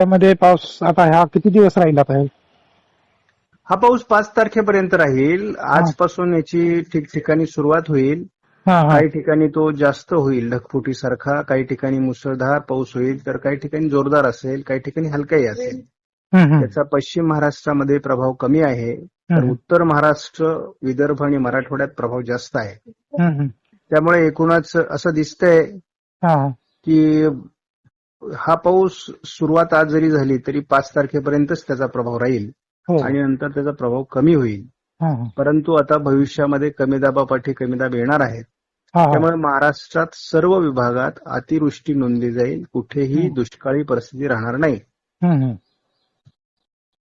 त्यामध्ये पाऊस आता ह्या किती दिवस राहील आता हे? हा पाऊस पाच तारखेपर्यंत राहील. आजपासून याची ठिकठिकाणी सुरुवात होईल. हा हा. काही ठिकाणी तो जास्त होईल ढगफुटीसारखा. काही ठिकाणी मुसळधार पाऊस होईल तर काही ठिकाणी जोरदार असेल काही ठिकाणी हलकाही असेल. हम्म, हम्म. त्याचा पश्चिम महाराष्ट्रामध्ये प्रभाव कमी आहे तर हम्म, उत्तर महाराष्ट्र विदर्भ आणि मराठवाड्यात प्रभाव जास्त आहे. हम्म. त्यामुळे एकूणच असं दिसतंय हा हा. की हा पाऊस सुरुवात आज जरी झाली तरी पाच तारखेपर्यंतच त्याचा प्रभाव राहील हो आणि नंतर त्याचा प्रभाव कमी होईल परंतु आता भविष्यामध्ये कमी दाबापाठी कमी दाब येणार आहेत. त्यामुळे महाराष्ट्रात सर्व विभागात अतिवृष्टी नोंदली जाईल कुठेही. दुष्काळी परिस्थिती राहणार नाही.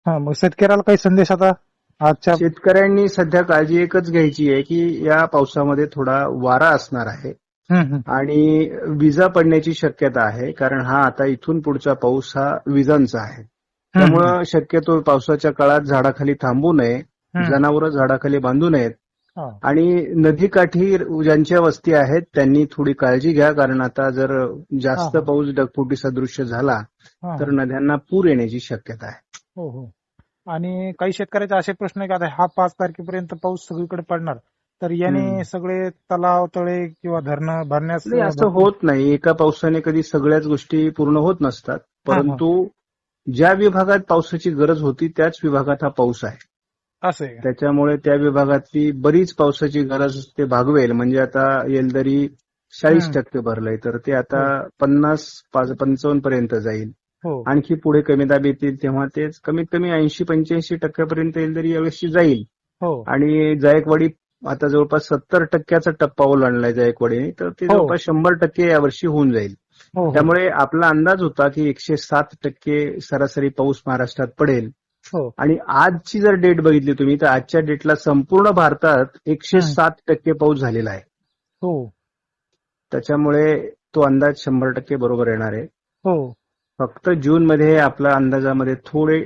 हा मग शेतकऱ्याला काही संदेश आता आजच्या शेतकऱ्यांनी सध्या काळजी एकच घ्यायची आहे की या पावसामध्ये थोडा वारा असणार आहे. आणि विजा पडण्याची शक्यता आहे कारण हा आता इथून पुढचा पाऊस हा विजांचा आहे त्यामुळं शक्यतो पावसाच्या काळात झाडाखाली थांबू नये. जनावरं झाडाखाली बांधू नयेत. आणि नदीकाठी ज्यांच्या वस्ती आहेत त्यांनी थोडी काळजी घ्या कारण आता जर जास्त. पाऊस ढगफुटी सदृश्य झाला. तर नद्यांना पूर येण्याची शक्यता आहे हो हो आणि काही शेतकऱ्याचे असे प्रश्न आहे की आता हा पाच तारखेपर्यंत पाऊस सगळीकडे पडणार तर याने. सगळे तलाव तळे किंवा धरणं भरण्यास नाही असं होत नाही. एका पावसाने कधी सगळ्याच गोष्टी पूर्ण होत नसतात. परंतु ज्या विभागात पावसाची गरज होती त्याच विभागात हा पाऊस आहे. असं? त्याच्यामुळे त्या विभागातली बरीच पावसाची गरज ते भागवेल. म्हणजे आता येलदरी चाळीस. टक्के भरलंय तर ते आता पन्नास पाच- पंचावन्न पर्यंत जाईल. हो. आणखी पुढे कमी दाब येतील तेव्हा ते कमीत कमी ऐंशी पंच्याऐंशी टक्क्यापर्यंत येलदरी यावर्षी जाईल. हो. आणि जायकवाडी आता जवळपास सत्तर टक्क्याचा टप्पा ओलांडलाय जायकवाडीने तर ते हो. जवळपास शंभर टक्के यावर्षी होऊन जाईल. हो हो. त्यामुळे आपला अंदाज होता की एकशे सात टक्के सरासरी पाऊस महाराष्ट्रात पडेल. आणि आजची जर डेट बघितली तुम्ही तर आजच्या डेटला संपूर्ण भारतात एकशे. सात टक्के पाऊस झालेला आहे. हो. त्याच्यामुळे तो अंदाज शंभर टक्के बरोबर येणार आहे. हो. फक्त जून मध्ये आपल्या अंदाजामध्ये थोडे